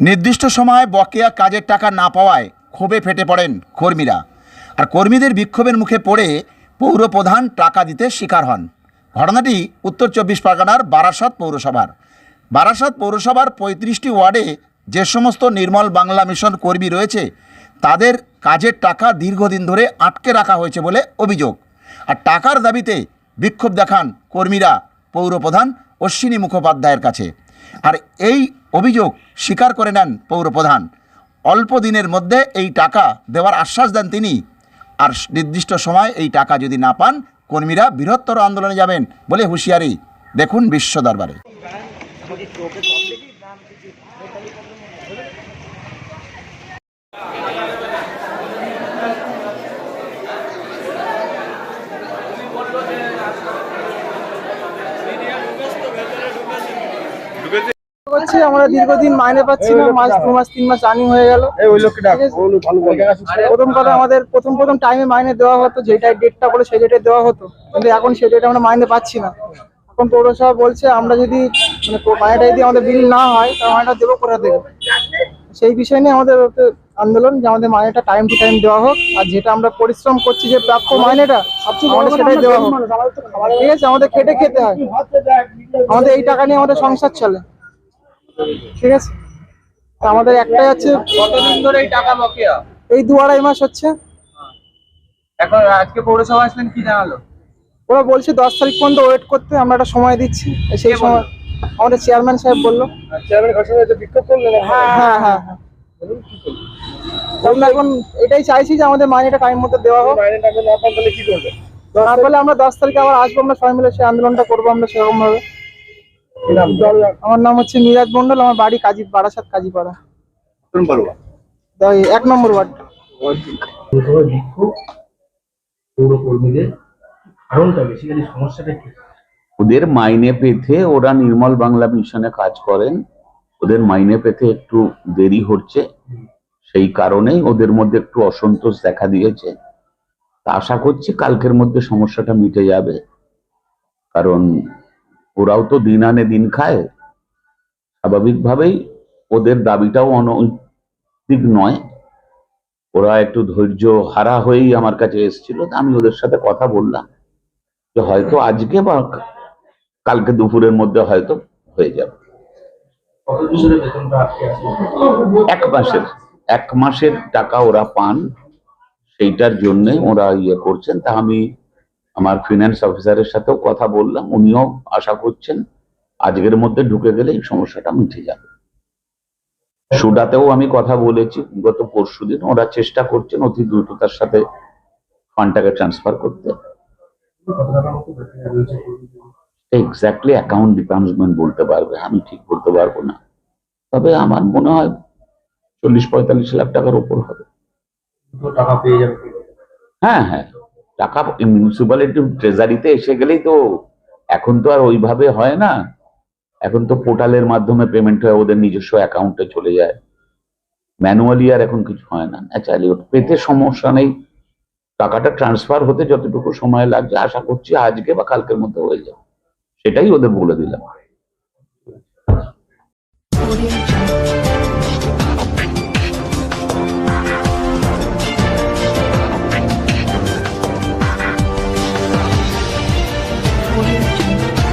নির্দিষ্ট সময়ে বকেয়া কাজের টাকা না পাওয়ায় ক্ষোভে ফেটে পড়েন কর্মীরা। আর কর্মীদের বিক্ষোভের মুখে পড়ে পৌর প্রধান টাকা দিতে শিকার হন। ঘটনাটি উত্তর চব্বিশ পরগনার বারাসত পৌরসভার। বারাসত পৌরসভার পঁয়ত্রিশটি ওয়ার্ডে যে সমস্ত নির্মল বাংলা মিশন কর্মী রয়েছে, তাদের কাজের টাকা দীর্ঘদিন ধরে আটকে রাখা হয়েছে বলে অভিযোগ। আর টাকার দাবিতে বিক্ষোভ দেখান কর্মীরা পৌরপ্রধান অশ্বিনী মুখোপাধ্যায়ের কাছে। আর এই অভিযোগ স্বীকার করে নেন পৌরপ্রধান। অল্প দিনের মধ্যে এই টাকা দেওয়ার আশ্বাস দেন তিনি। আর নির্দিষ্ট সময় এই টাকা যদি না পান কর্মীরা বৃহত্তর আন্দোলনে যাবেন বলে হুঁশিয়ারি। দেখুন বিশ্ব দরবারে। বলছি আমরা দীর্ঘদিন মাইনে পাচ্ছি না মাস দু মাস তিন মাস রানিং হয়ে গেল। প্রথম কথা আমাদের প্রথম প্রথম টাইমে মাইনে দেওয়া হতো যেটা ডেটটা বলে সেই ডেটে দেওয়া হতো। কিন্তু এখন সেই ডেটে আমরা মাইনে পাচ্ছি না। এখন পৌরসভা বলছে আমরা যদি মানে মাইনেটা যদি আমাদের বিল না হয় তাহলে মাইনেটা দেবো করে দেবো? সেই বিষয় নিয়ে আমাদের আন্দোলন যে আমাদের মাইনেটা টাইম টু টাইম দেওয়া হোক আর যেটা আমরা পরিশ্রম করছি যে প্রাপ্য মাইনেটা আমাদের সেটাই দেওয়া হোক। ঠিক আছে? আমাদের খেটে খেতে হয়। আমাদের এই টাকা নিয়ে আমাদের সংসার চলে। ঠিক আছে? তা আমাদের একটাই আছে কতদিন ধরে এই টাকা বকেয়া? এই দু আড়াই মাস হচ্ছে। এখন আজকে পৌরসভা আসলেন কি জানালো? ওরা বলছে দশ তারিখ পর্যন্ত ওয়েট করতে আমরা একটা সময় দিচ্ছি। সেই সময় আমাদের চেয়ারম্যান সাহেব বলল। করলেন হ্যাঁ হ্যাঁ হ্যাঁ আমরা এখন এটাই চাইছি যে আমাদের মাইনেটা টাইম মতো দেওয়া হোক। না তারপরে আমরা দশ তারিখে আবার আসব আমরা সবাই মিলে সেই আন্দোলনটা করব আমরা সেরকম ভাবে আমার নাম হচ্ছে মিরাজ মন্ডল আমার বাড়ি কাজী বারাসাত কাজীপাড়া। এক নম্বর ওয়ার্ড। ওদের মাইনে পেতে ওরা নির্মল বাংলা মিশনে কাজ করেন। ওদের মাইনে পেতে একটু দেরি হচ্ছে। সেই কারণেই ওদের মধ্যে একটু অসন্তোষ দেখা দিয়েছে। তা আশা করছি কালকের মধ্যে সমস্যাটা মিটে যাবে। কারণ ওরাও তো দিন আনে দিন খায়। স্বাভাবিকভাবেই ওদের দাবিটাও অনৈতিক নয়। ওরা একটু ধৈর্য হারা হয়েই আমার কাছে এসেছিল তা আমি ওদের সাথে কথা বললাম যে হয়তো আজকে বা কালকে দুপুরের মধ্যে হয়তো হয়ে যাবে। এক মাসের এক মাসের টাকা ওরা পান সেইটার জন্য ওরা ইয়ে করছেন। তা আমি আমার ফিনান্স অফিসারের সাথেও কথা বললাম উনিও আশা করছেন আজকের মধ্যে ঢুকে গেলে এই সমস্যাটা মিটে যাবে। সুডাতেও আমি কথা বলেছি গত পরশু দিন ওরা চেষ্টা করছেন অতি দ্রুততার সাথে ফান্ডটাকে ট্রান্সফার করতে? এক্স্যাক্টলি অ্যাকাউন্ট ডিপার্টমেন্ট বলতে পারবে আমি ঠিক বলতে পারব না। তবে আমার মনে হয় চল্লিশ পঁয়তাল্লিশ লাখ টাকার উপর হবে। টাকা পেয়ে যাবে। হ্যাঁ হ্যাঁ। টাকা মিউনিসিপ্যালিটি ট্রেজারিতে এসে গেলেই তো এখন তো আর ওইভাবে হয় না। এখন তো পোর্টালের মাধ্যমে পেমেন্ট হয় ওদের নিজস্ব অ্যাকাউন্টে চলে যায়। ম্যানুয়ালি আর এখন কিছু হয় না। ন্যাচারালি পেতে সমস্যা নেই। টাকাটা ট্রান্সফার হতে যতটুকু সময় লাগছে, আশা করছি আজকে বা কালকের মধ্যে হয়ে যাবে। সেটাই ওদের বলে দিলাম. Audio